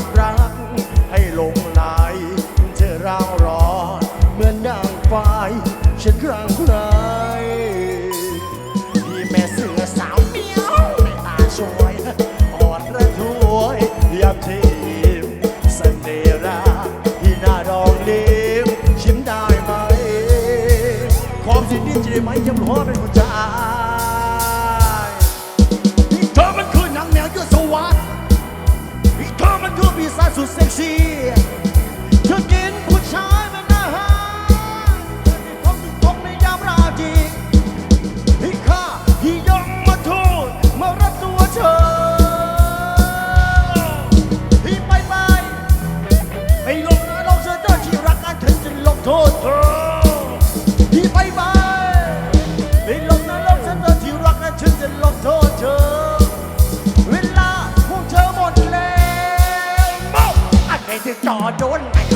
ดรัก ให้ลงไหลเธอร่างร้อนเหมือนนางฟ้าฉันรั้งใครพี่แม่เสือสาวเมียวไม่ตาช่วยอดระทวยยามทีมเสน่ห์รักที่น้าดองดีมชิมได้ไหม ความสินนจะได้ไหมจำหัวเป็นหัวใจ posso sentir. อโดนไอ้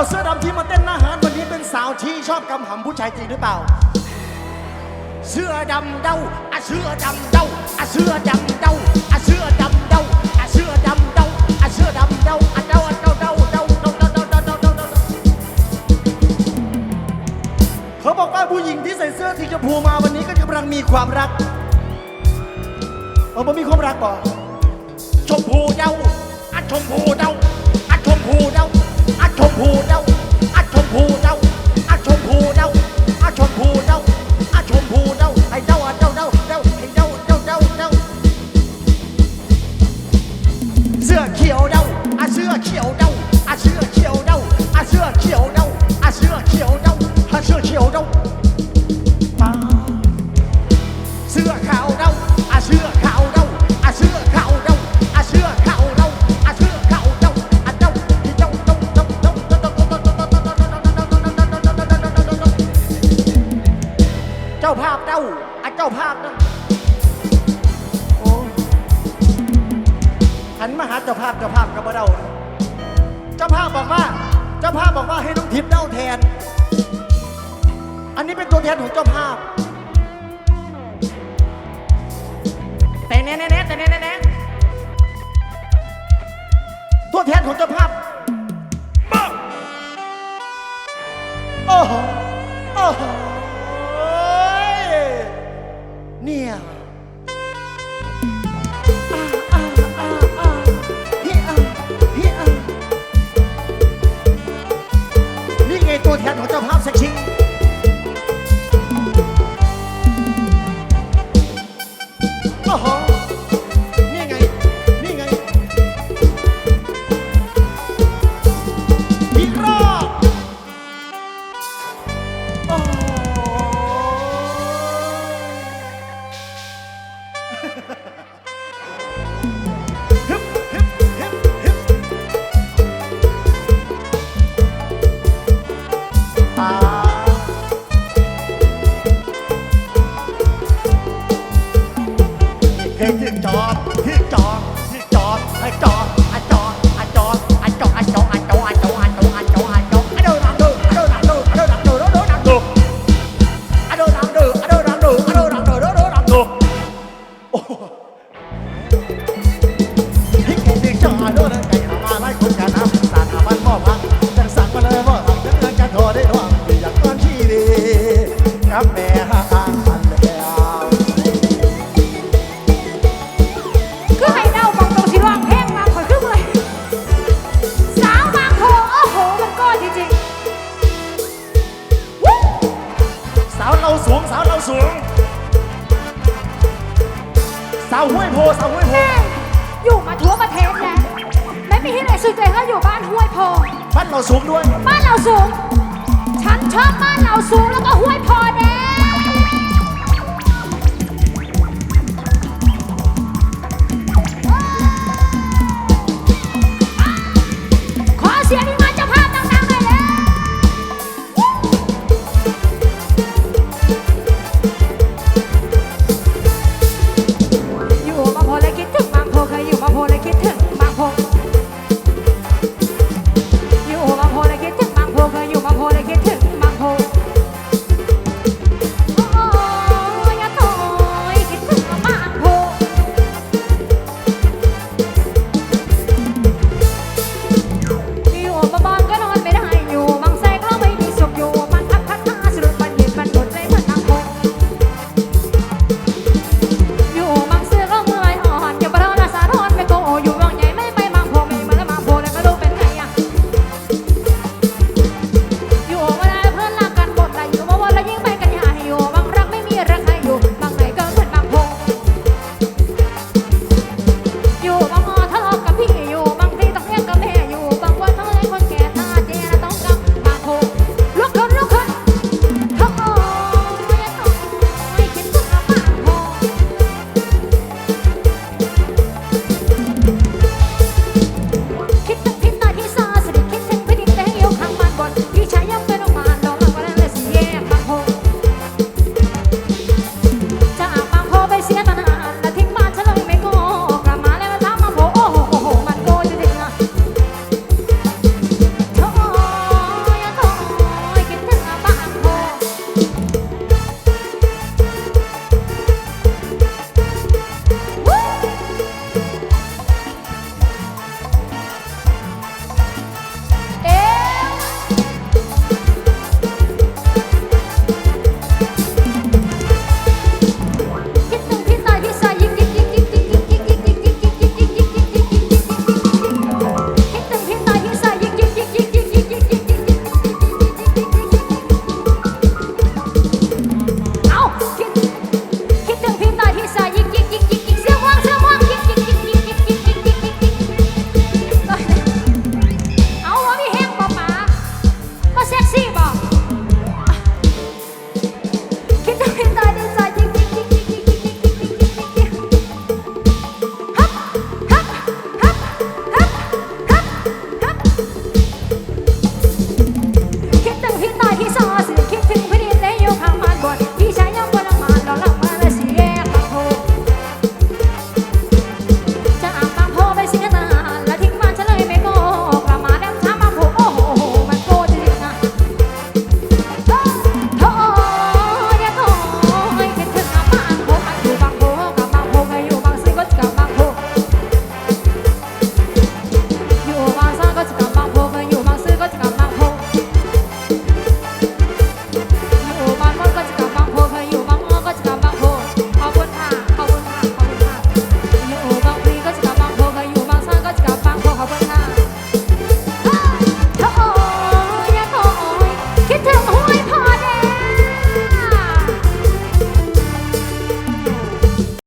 บอาเสื้อดำที่มาเต้นหน้าหารวันนี้เป็นสาวที่ชอบกำหำผู้ชายจริงหรือเปล่า เสื้อดำเดาอะเสื้อดำเดาอะเสื้อดำเดาอะเสื้อดำเดาอะเสื้อดำเดาอะเสื้อดำเดาอะเดาอะเดาเดาเดาเดาเดาเดาเดาเดาเดาเขาบอกว่าผู้หญิงที่ใส่เสื้อสีชมพูมาวันนี้ก็กำลังมีความรักเออบ่มีความรักบ่ะชมพูเดาอะชมพูเดา ชมพูเดาอะชมพูเดา จ้าภาพนะโอ้หันมาหาเจ้าภาพเจ้าภาพก็บ่เด้านะเจ้าภาพบอกว่า เจ้าภาพบอกว่าให้น้องทิพย์เด้าแทน อันนี้เป็นตัวแทนของเจ้าภาพ แต่แน่แน่แน่แต่แน่แน่แน่ตัวแทนของเจ้าภาพมาโอ้โหโอ้โห 娘าดอามันพ่อพักจังสั่งมาเลยว่าทำจังนั้นกันโทษได้หรอกอยากตอนที่ดีกับแม่ห่างกันแล้วคือให้เดาบางตรงสิร้องเพลงมาขอยขึ้นเลยสาวบางโพโอ้โหมันก็จริงๆวู้สาวเราสูงสาวเราสูง สาวห้วยโพสาวห้วยโพ แม่อยู่มาทั่วประเทศแล้ว มีที่ไหนสุดใจเท่าอยู่บ้านห้วยโพบ้านเราสูงด้วย บ้านเราสูง ฉันชอบบ้านเราสูงแล้วก็ห้วยโพแดง